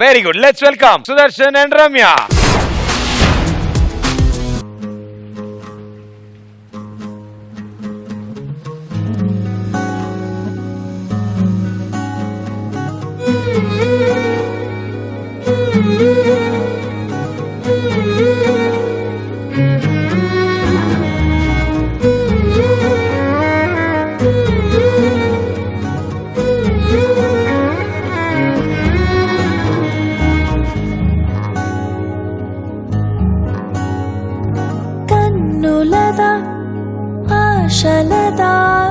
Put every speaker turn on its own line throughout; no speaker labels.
Very good let's welcome Sudarshan and
Ramya 山了大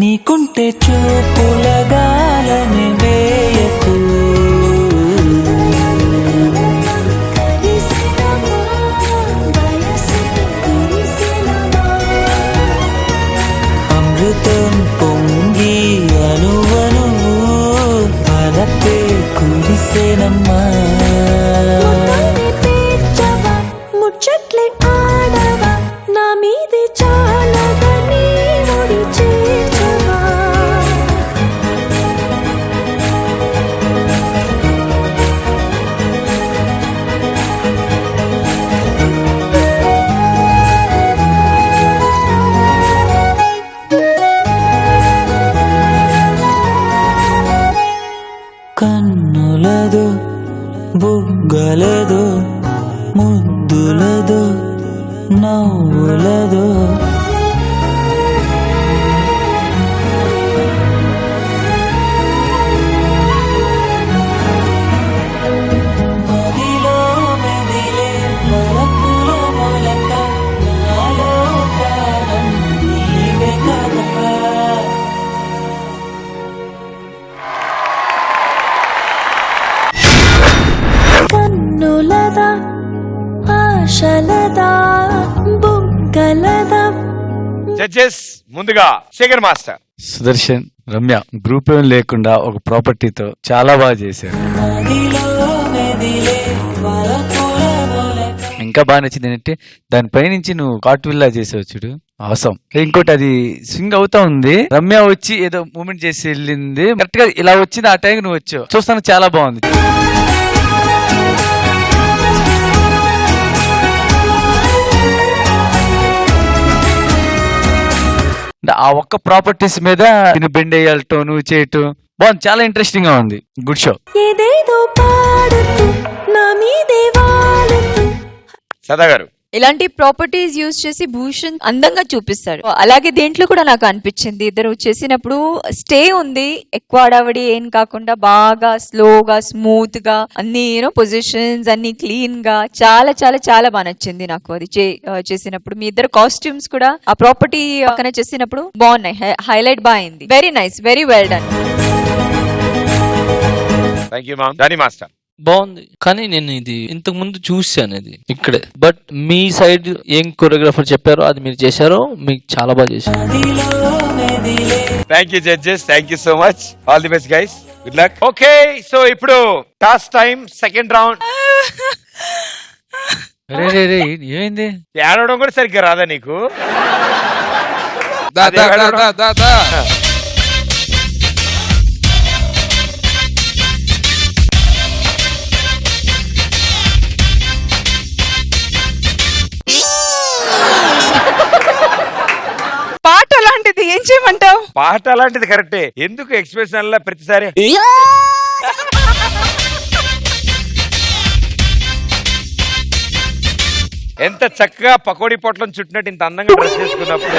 నీకుంటే చూపులగాలని వేయకు. అమృతం పొంగి అనువను పలపే కురిసేనమ్మా.
another ముందుగా శేఖర్ మాస్టర్.
సుదర్శన్ రమ్య గ్రూప్ ఏం లేకుండా ఒక ప్రాపర్టీతో చాలా బాగా చేశారు. ఇంకా బాగా నచ్చింది ఏంటంటే దానిపై నుంచి నువ్వు కాటువిల్లా చేసావు చూడు. అవసరం ఇంకోటి అది స్వింగ్ అవుతా ఉంది. రమ్య వచ్చి ఏదో మూమెంట్ చేసి వెళ్ళింది. కరెక్ట్గా ఇలా వచ్చింది ఆ టైం నువ్వు వచ్చావు. చూస్తాను చాలా బాగుంది. ఆ ఒక్క ప్రాపర్టీస్ మీద నేను బెండ్ వేయటం నువ్వు చేయటం బాగుంది చాలా ఇంట్రెస్టింగ్గా ఉంది. గుడ్ షో
సదా గారు
ఇలాంటి ప్రాపర్టీస్ యూజ్ చేసి భూషణ్ అందంగా చూపిస్తారు అలాగే దీంట్లో కూడా నాకు అనిపించింది ఇద్దరు చేసినప్పుడు స్టే ఉంది ఎక్కువ అడవడి ఏం కాకుండా బాగా స్లోగా స్మూత్గా అన్ని యూనో పొజిషన్స్ అన్ని క్లీన్గా చాలా చాలా చాలా బాగా నచ్చింది నాకు అది చేసినప్పుడు. మీ ఇద్దరు కాస్ట్యూమ్స్ కూడా ఆ ప్రాపర్టీ పక్కన చేసినప్పుడు బాగున్నాయి హైలైట్ బాగా very nice very well
done thank you ma'am master
బాగుంది. కానీ నేను ఇది ఇంతకు ముందు చూసాను ఇది ఇక్కడే. బట్ మీ సైడ్ ఏం కొరియోగ్రాఫర్ చెప్పారో అది మీరు చేశారో మీకు చాలా బాగా చేశారు.
Thank you judges thank you so much all the best guys good luck okay so ఇప్పుడు టాస్ టైం సెకండ్ రౌండ్
రే రే రే ఏమైంది?
ఏడవడం కూడా సరిగ్గా రాదా నీకు?
దా
అదే
దా దా
వెళ్ళడం.
దా దా.
అలాంటిది ఏం చేయమంటావు
పాట అలాంటిది కరెక్టే. ఎందుకు ఎక్స్ప్రెషన్ అలా ప్రతిసారి? ఎంత చక్కగా పకోడీ పొట్లం చుట్టినట్టు ఇంత అందంగా డ్రెస్ చేసుకున్నప్పుడు.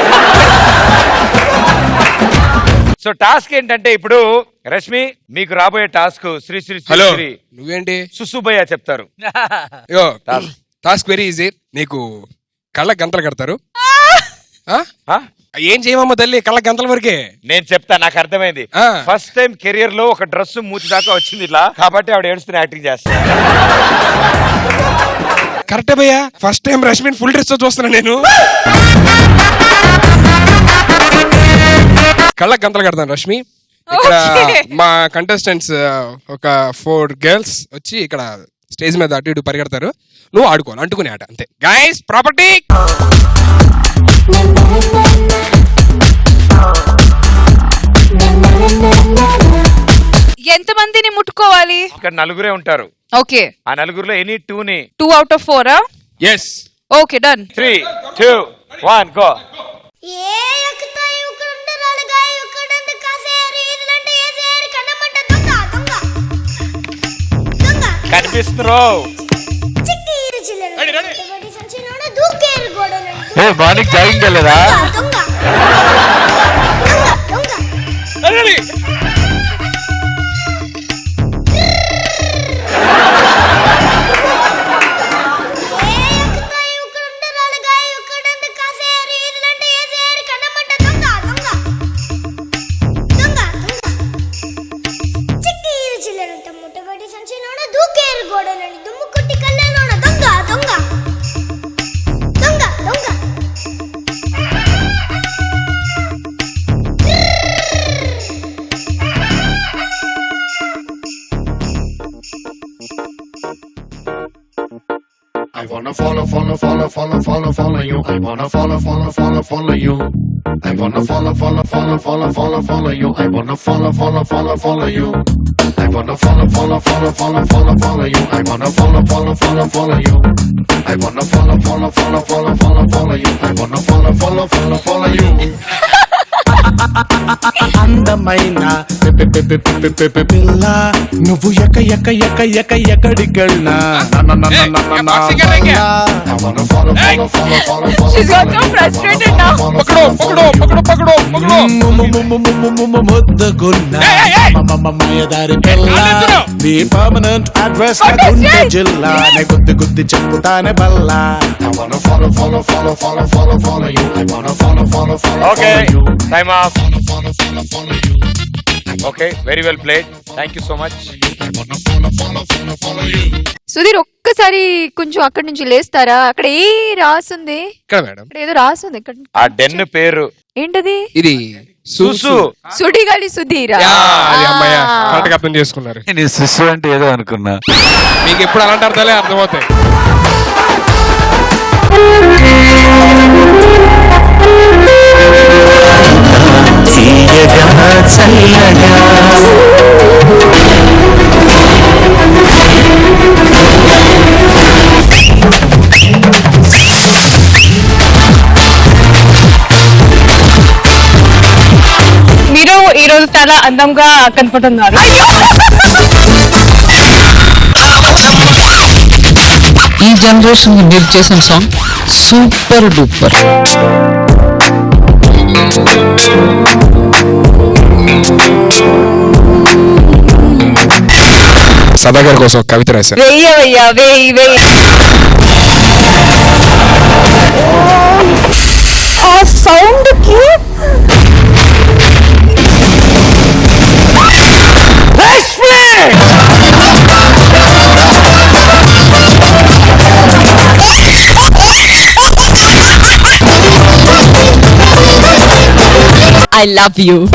సో టాస్క్ ఏంటంటే ఇప్పుడు రష్మి మీకు రాబోయే టాస్క్ శ్రీ శ్రీ శ్రీ
హలో.
శ్రీ
నువ్వేంటి?
సుసుభయ్య చెప్తారు.
యో
టాస్క్.
టాస్క్ వెరీ ఈజీ నీకు కళ్ళ గంతలు కడతారు. ఆ?
ఆ?
ఏం చేయమమ్మ తల్లి? కళ్ళ గంతల వరకే.
నేను చెప్తా నాకు అర్థమైంది.
ఆ.
ఫస్ట్ టైం కెరియర్లో ఒక డ్రెస్ మూతి దాకా వచ్చింది ఇలా. కాబట్టి ఆవిడ ఏడుస్తున్న యాక్టింగ్ చేస్తా.
కరెక్టే భయ్యా. ఫస్ట్ టైం రష్మిన్ ఫుల్ డ్రెస్తో చూస్తున్నా నేను. కళ్ళ గంతలు కడతాను రష్మి. ఇక్కడ
Okay.
మా కంటెస్టెంట్స్ ఒక ఫోర్ గర్ల్స్ వచ్చి ఇక్కడ స్టేజ్ మీద అటు ఇటు పరిగెడతారు. నువ్వు ఆడుకోవాలి అంటుకునే ఆట అంతే. గైస్ ప్రాపర్టీ
మందిని ముట్టుకోవాలి?
ఇక్కడ నలుగురే ఉంటారు.
ఓకే.
ఆ నలుగురులో ఎనీ టూ ని
two out of ఫోరా
yes
okay done.
Three two one go
ఏ ఎక్కుతాయి ఉక్కడుంటే రాలుగాయి
I wanna follow, follow, follow, follow, follow, follow you. I wanna follow, follow, follow, follow you. I wanna follow, follow, follow, follow, follow, follow you. I wanna follow, follow, follow, follow you. I wanna follow, follow, follow, follow, follow, follow you. I wanna follow, follow, follow, follow you. I wanna follow, follow, follow, follow, follow, follow you. I wanna follow, follow, follow, follow you.
అందమైన పె- పె- పె- పె- పె- పె- పె- పిల్ల నువ్వు ఎక్క ఎక్క ఎక్క ఎక్క ఎక్కడికెళ్ళినా ముద్దగున్నాయదారి పిల్ల నీ పర్మనెంట్ అడ్రస్ జిల్లా నే గుద్ది గుద్ది చెప్పుతానే Balla
okay time off okay very well played thank you so much.
Sudheer ఒక్కసారి కొంచెం అక్కడి నుంచి లేస్తారా? అక్కడ ఏ రాసుంది?
ఇక్కడ మేడం.
ఇక్కడ ఏదో రాసుంది. ఇక్కడ
ఆ డెన్ పేరు.
ఏంటది?
ఇది
సుసు.
సుడిగాలి సుధీరా.
అది అమ్మాయ. కరెక్ట్ అర్థం చేసుకున్నారు.
నీ శిశు అంటే ఏదో అనుకున్నా.
మీకు ఎప్పుడు అలాంటి అర్థాలే అర్థమవుతాయి.
మీరు ఈ రోజు చాలా అందంగా కనపడుతున్నారు.
ఈ జనరేషన్ మీరు చేసిన
song super duper. State
qualcosa, capito? Veia,
veia, veia, veia.
Ah, sound? I
love you.